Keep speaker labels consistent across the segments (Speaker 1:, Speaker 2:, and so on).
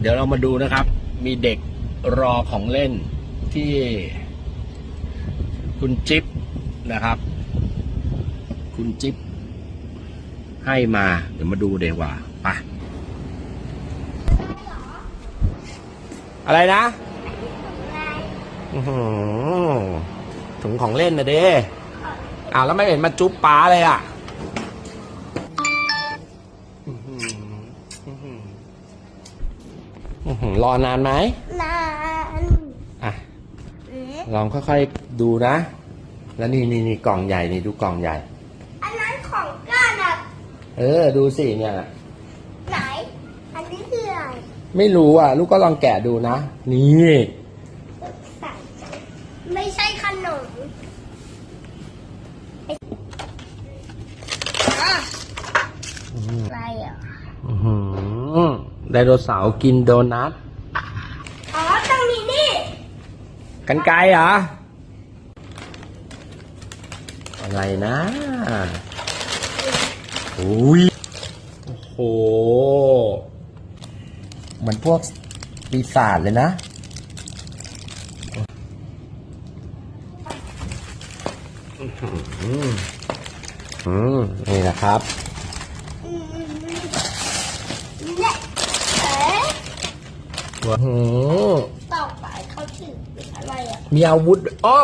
Speaker 1: เดี๋ยวเรามาดูนะครับ มีเด็กรอของเล่นที่คุณจิ๊บนะครับ คุณจิ๊บให้มา เดี๋ยวมาดูเดี๋ยวว่าไปอะไรนะถุงของเล่นนะเด้อ้าวแล้วไม่เห็นมาจุ๊บป้าเลยอะ อื้อหือรอนานไหม
Speaker 2: นาน
Speaker 1: อะ
Speaker 2: เอ๊ะ
Speaker 1: ลองค่อยๆดูนะ แล้วนี่นี่นี่กล่องใหญ่นี่ดูกล่องใหญ่
Speaker 2: อันนั้นของก้านอะ
Speaker 1: เออ ดูสิเนี่ย
Speaker 2: ไหน อันนี้คืออะไร
Speaker 1: ไม่รู้อะ ลูกก็ลองแกะดูนะ นี่
Speaker 2: ใส่ไม่ใช่ขนมอะอะไรอะ
Speaker 1: อื้อหือ ไดโนเสาร์กินโดนัท
Speaker 2: อ๋อต้องมีนี่
Speaker 1: กันไกลเหรอ อะไรนะอุ้ยโอ้โห เหมือนพวกปีศาจเลยนะ อืมอืมนี่นะครับ
Speaker 2: อืมเนี่ยเอ๊ะ
Speaker 1: อืม
Speaker 2: ต่อไปเขาถือเป็นอะไรอะ
Speaker 1: มีอาวุธอ๋อ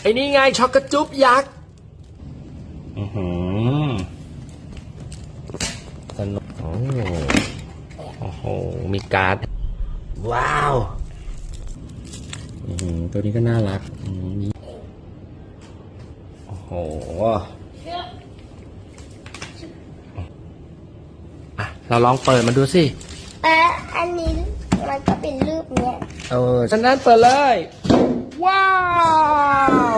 Speaker 1: ไอ้นี่ไงช็อกกระจุ๊บยักษ์อือหือสนุกโอ้โอ้โห มีการ์ด ว้าวอือหือตัวนี้ก็น่ารักอืมมีโอ้โหอะ เราลองเปิดมาดูสิ
Speaker 2: เอ๊ะอันนี้มันก็ เป็นรูปเนี้ย
Speaker 1: เออฉะนั้นเปิดเลย ว้าว